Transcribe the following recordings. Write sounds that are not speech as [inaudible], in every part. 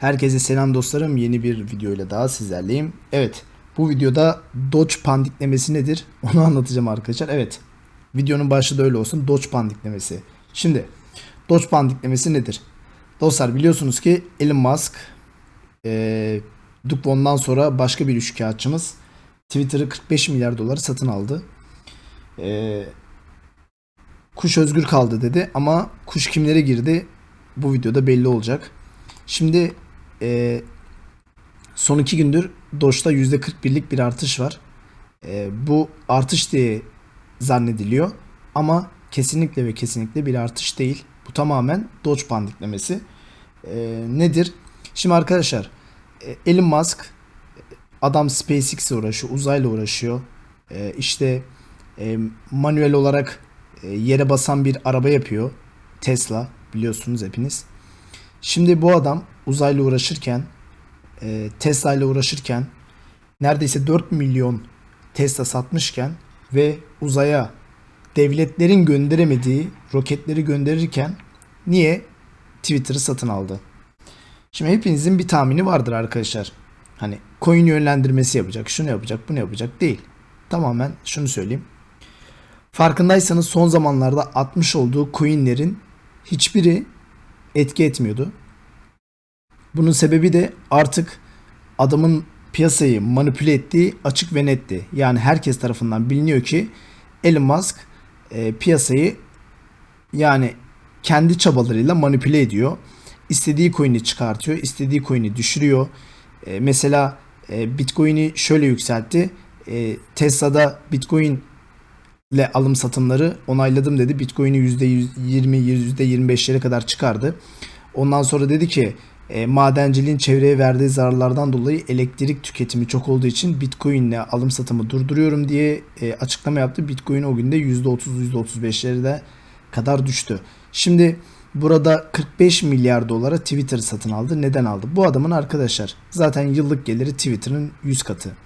Herkese selam dostlarım. Yeni bir videoyla daha sizlerleyim. Evet, bu videoda Doge pandiklemesi nedir? [laughs] Onu anlatacağım arkadaşlar. Evet, videonun başlığı da öyle olsun. Doge pandiklemesi. Şimdi, Doge pandiklemesi nedir? Dostlar biliyorsunuz ki Elon Musk, e, Duplo'ndan sonra başka bir üçkağıtçımız Twitter'ı 45 milyar doları satın aldı. E, kuş özgür kaldı dedi ama kuş kimlere girdi? Bu videoda belli olacak. Şimdi e, son iki gündür Doge'da %41'lik bir artış var. E, bu artış diye zannediliyor ama kesinlikle ve kesinlikle bir artış değil. Bu tamamen Doge pandiklemesi. E, nedir? Şimdi arkadaşlar e, Elon Musk adam SpaceX'e uğraşıyor, uzayla uğraşıyor. E, işte e, manuel olarak e, yere basan bir araba yapıyor. Tesla biliyorsunuz hepiniz. Şimdi bu adam uzayla uğraşırken, e, Tesla ile uğraşırken neredeyse 4 milyon Tesla satmışken ve uzaya devletlerin gönderemediği roketleri gönderirken niye Twitter'ı satın aldı? Şimdi hepinizin bir tahmini vardır arkadaşlar. Hani coin yönlendirmesi yapacak, şunu yapacak, bunu yapacak değil. Tamamen şunu söyleyeyim. Farkındaysanız son zamanlarda atmış olduğu coinlerin hiçbiri etki etmiyordu. Bunun sebebi de artık adamın piyasayı manipüle ettiği açık ve netti. Yani herkes tarafından biliniyor ki Elon Musk e, piyasayı yani kendi çabalarıyla manipüle ediyor. İstediği coin'i çıkartıyor, istediği coin'i düşürüyor. E, mesela e, Bitcoin'i şöyle yükseltti. E, Tesla'da Bitcoin ile alım satımları onayladım dedi. Bitcoin'i %20, %25'lere kadar çıkardı. Ondan sonra dedi ki e, madenciliğin çevreye verdiği zararlardan dolayı elektrik tüketimi çok olduğu için Bitcoin ile alım satımı durduruyorum diye e, açıklama yaptı. Bitcoin o günde %30 %35'lere de kadar düştü. Şimdi burada 45 milyar dolara Twitter satın aldı. Neden aldı? Bu adamın arkadaşlar zaten yıllık geliri Twitter'ın 100 katı.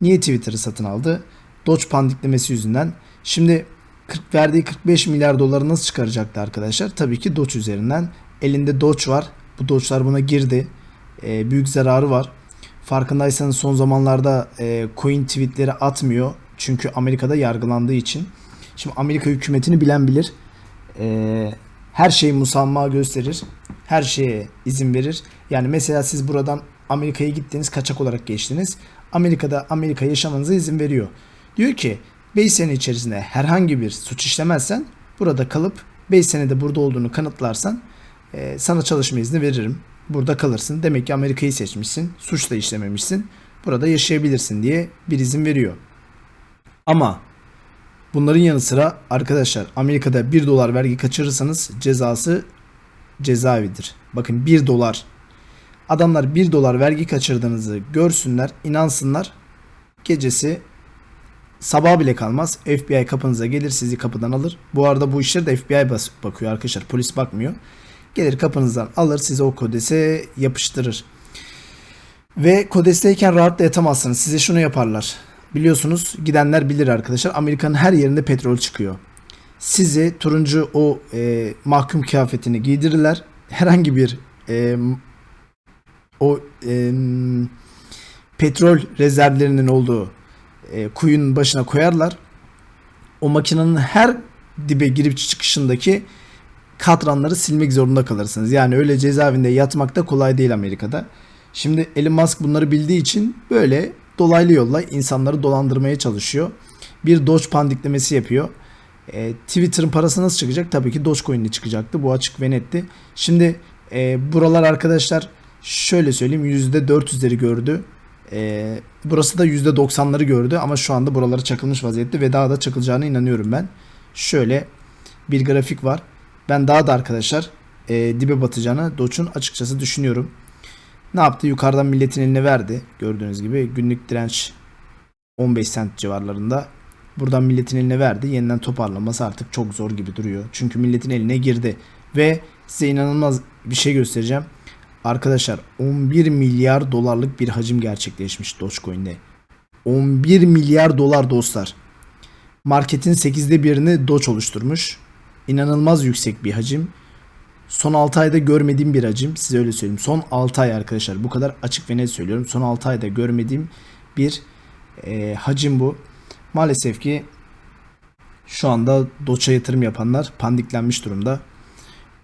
Niye Twitter'ı satın aldı? Doge pandiklemesi yüzünden. Şimdi 40 verdiği 45 milyar doları nasıl çıkaracaktı arkadaşlar? Tabii ki Doge üzerinden. Elinde Doge var. Bu Doge'lar buna girdi. E, büyük zararı var. Farkındaysanız son zamanlarda e, coin tweetleri atmıyor. Çünkü Amerika'da yargılandığı için. Şimdi Amerika hükümetini bilen bilir. E, her şeyi musamma gösterir. Her şeye izin verir. Yani mesela siz buradan Amerika'ya gittiniz kaçak olarak geçtiniz. Amerika'da Amerika yaşamanıza izin veriyor. Diyor ki 5 sene içerisinde herhangi bir suç işlemezsen burada kalıp 5 senede burada olduğunu kanıtlarsan e, sana çalışma izni veririm. Burada kalırsın. Demek ki Amerika'yı seçmişsin. Suç da işlememişsin. Burada yaşayabilirsin diye bir izin veriyor. Ama bunların yanı sıra arkadaşlar Amerika'da 1 dolar vergi kaçırırsanız cezası cezaevidir. Bakın 1 dolar. Adamlar 1 dolar vergi kaçırdığınızı görsünler, inansınlar. Gecesi sabah bile kalmaz. FBI kapınıza gelir sizi kapıdan alır. Bu arada bu işler de FBI bakıyor arkadaşlar. Polis bakmıyor. Gelir kapınızdan alır sizi o kodese yapıştırır. Ve kodesteyken rahat da yatamazsınız. Size şunu yaparlar. Biliyorsunuz gidenler bilir arkadaşlar. Amerika'nın her yerinde petrol çıkıyor. Sizi turuncu o e, mahkum kıyafetini giydirirler. Herhangi bir e, o e, petrol rezervlerinin olduğu e, kuyunun başına koyarlar. O makinenin her dibe girip çıkışındaki katranları silmek zorunda kalırsınız. Yani öyle cezaevinde yatmak da kolay değil Amerika'da. Şimdi Elon Musk bunları bildiği için böyle dolaylı yolla insanları dolandırmaya çalışıyor. Bir Doge pandiklemesi yapıyor. E, Twitter'ın parası nasıl çıkacak? Tabii ki Dogecoin'le çıkacaktı. Bu açık ve netti. Şimdi e, buralar arkadaşlar şöyle söyleyeyim %400'leri gördü. E, burası da %90'ları gördü ama şu anda buraları çakılmış vaziyette ve daha da çakılacağına inanıyorum ben. Şöyle bir grafik var. Ben daha da arkadaşlar e, dibe batacağını Doge'un açıkçası düşünüyorum. Ne yaptı? Yukarıdan milletin eline verdi. Gördüğünüz gibi günlük direnç 15 cent civarlarında. Buradan milletin eline verdi. Yeniden toparlaması artık çok zor gibi duruyor. Çünkü milletin eline girdi. Ve size inanılmaz bir şey göstereceğim. Arkadaşlar 11 milyar dolarlık bir hacim gerçekleşmiş Dogecoin'de. 11 milyar dolar dostlar. Marketin 8'de birini Doge oluşturmuş. İnanılmaz yüksek bir hacim. son 6 ayda görmediğim bir hacim. Size öyle söyleyeyim. Son 6 ay arkadaşlar. Bu kadar açık ve net söylüyorum. Son 6 ayda görmediğim bir e, hacim bu. Maalesef ki şu anda Doç'a yatırım yapanlar pandiklenmiş durumda.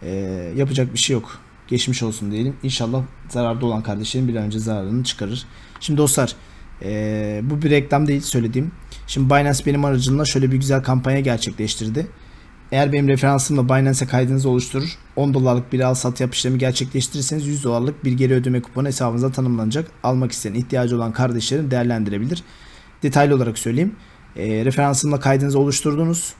E, yapacak bir şey yok. Geçmiş olsun diyelim. İnşallah zararda olan kardeşlerim bir an önce zararını çıkarır. Şimdi dostlar e, bu bir reklam değil söylediğim. Şimdi Binance benim aracımla şöyle bir güzel kampanya gerçekleştirdi. Eğer benim referansımla Binance'e kaydınızı oluşturur, 10 dolarlık bir al sat yap işlemi gerçekleştirirseniz 100 dolarlık bir geri ödeme kuponu hesabınıza tanımlanacak. Almak isteyen ihtiyacı olan kardeşlerim değerlendirebilir. Detaylı olarak söyleyeyim. E, referansımla kaydınızı oluşturdunuz.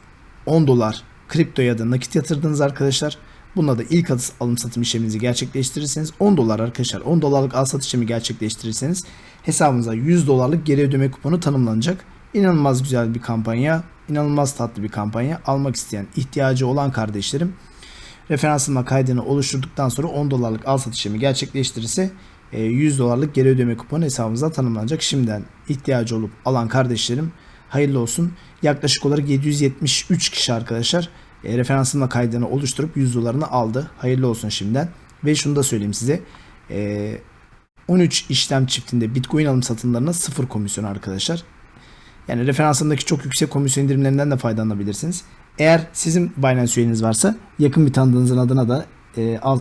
10 dolar kripto ya da nakit yatırdınız arkadaşlar. Bununla da ilk alım satım işleminizi gerçekleştirirseniz 10 dolar arkadaşlar 10 dolarlık al sat işlemi gerçekleştirirseniz hesabınıza 100 dolarlık geri ödeme kuponu tanımlanacak. İnanılmaz güzel bir kampanya, inanılmaz tatlı bir kampanya. Almak isteyen, ihtiyacı olan kardeşlerim referansımla kaydını oluşturduktan sonra 10 dolarlık al sat işlemi gerçekleştirirse 100 dolarlık geri ödeme kuponu hesabınıza tanımlanacak. Şimdiden ihtiyacı olup alan kardeşlerim hayırlı olsun. Yaklaşık olarak 773 kişi arkadaşlar e, referansımla kaydını oluşturup 100 dolarını aldı. Hayırlı olsun şimdiden. Ve şunu da söyleyeyim size. E, 13 işlem çiftinde Bitcoin alım satımlarına sıfır komisyon arkadaşlar. Yani referansındaki çok yüksek komisyon indirimlerinden de faydalanabilirsiniz. Eğer sizin Binance üyeniz varsa yakın bir tanıdığınızın adına da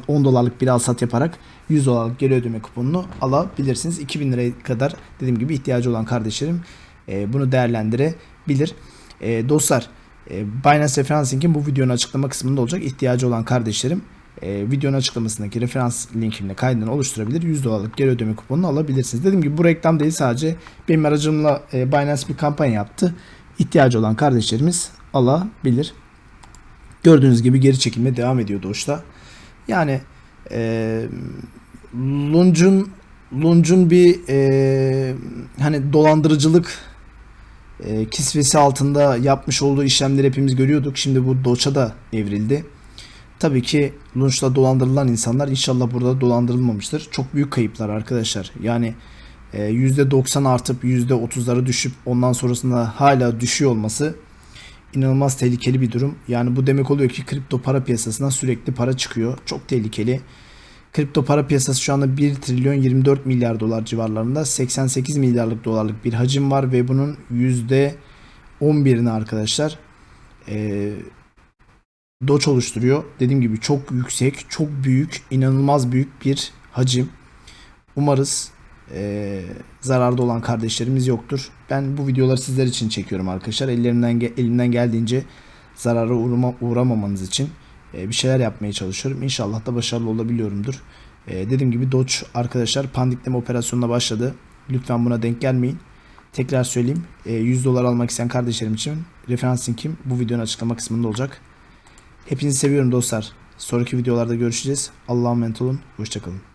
10 e, dolarlık bir al sat yaparak 100 dolarlık geri ödeme kuponunu alabilirsiniz. 2000 liraya kadar dediğim gibi ihtiyacı olan kardeşlerim e, bunu değerlendirebilir. E, dostlar Binance referans linkim bu videonun açıklama kısmında olacak. İhtiyacı olan kardeşlerim videonun açıklamasındaki referans linkimle kaydını oluşturabilir. 100 dolarlık geri ödeme kuponunu alabilirsiniz. Dediğim gibi bu reklam değil sadece benim aracımla Binance bir kampanya yaptı. İhtiyacı olan kardeşlerimiz alabilir. Gördüğünüz gibi geri çekilme devam ediyor Doge'da. Yani e, Lunch'un Lunch'un bir e, hani dolandırıcılık e, kisvesi altında yapmış olduğu işlemleri hepimiz görüyorduk. Şimdi bu Doge'a da evrildi. Tabii ki Lunch'la dolandırılan insanlar inşallah burada dolandırılmamıştır. Çok büyük kayıplar arkadaşlar. Yani e, %90 artıp %30'lara düşüp ondan sonrasında hala düşüyor olması inanılmaz tehlikeli bir durum. Yani bu demek oluyor ki kripto para piyasasına sürekli para çıkıyor. Çok tehlikeli. Kripto para piyasası şu anda 1 trilyon 24 milyar dolar civarlarında 88 milyarlık dolarlık bir hacim var ve bunun %11'ini arkadaşlar e, Doge oluşturuyor. Dediğim gibi çok yüksek, çok büyük, inanılmaz büyük bir hacim. Umarız e, zararda olan kardeşlerimiz yoktur. Ben bu videoları sizler için çekiyorum arkadaşlar. Ellerinden elimden geldiğince zarara uğrama, uğramamanız için bir şeyler yapmaya çalışıyorum. İnşallah da başarılı olabiliyorumdur. E, dediğim gibi Doge arkadaşlar pandikleme operasyonuna başladı. Lütfen buna denk gelmeyin. Tekrar söyleyeyim. E, 100 dolar almak isteyen kardeşlerim için referans linkim bu videonun açıklama kısmında olacak. Hepinizi seviyorum dostlar. Sonraki videolarda görüşeceğiz. Allah'a emanet olun. Hoşçakalın.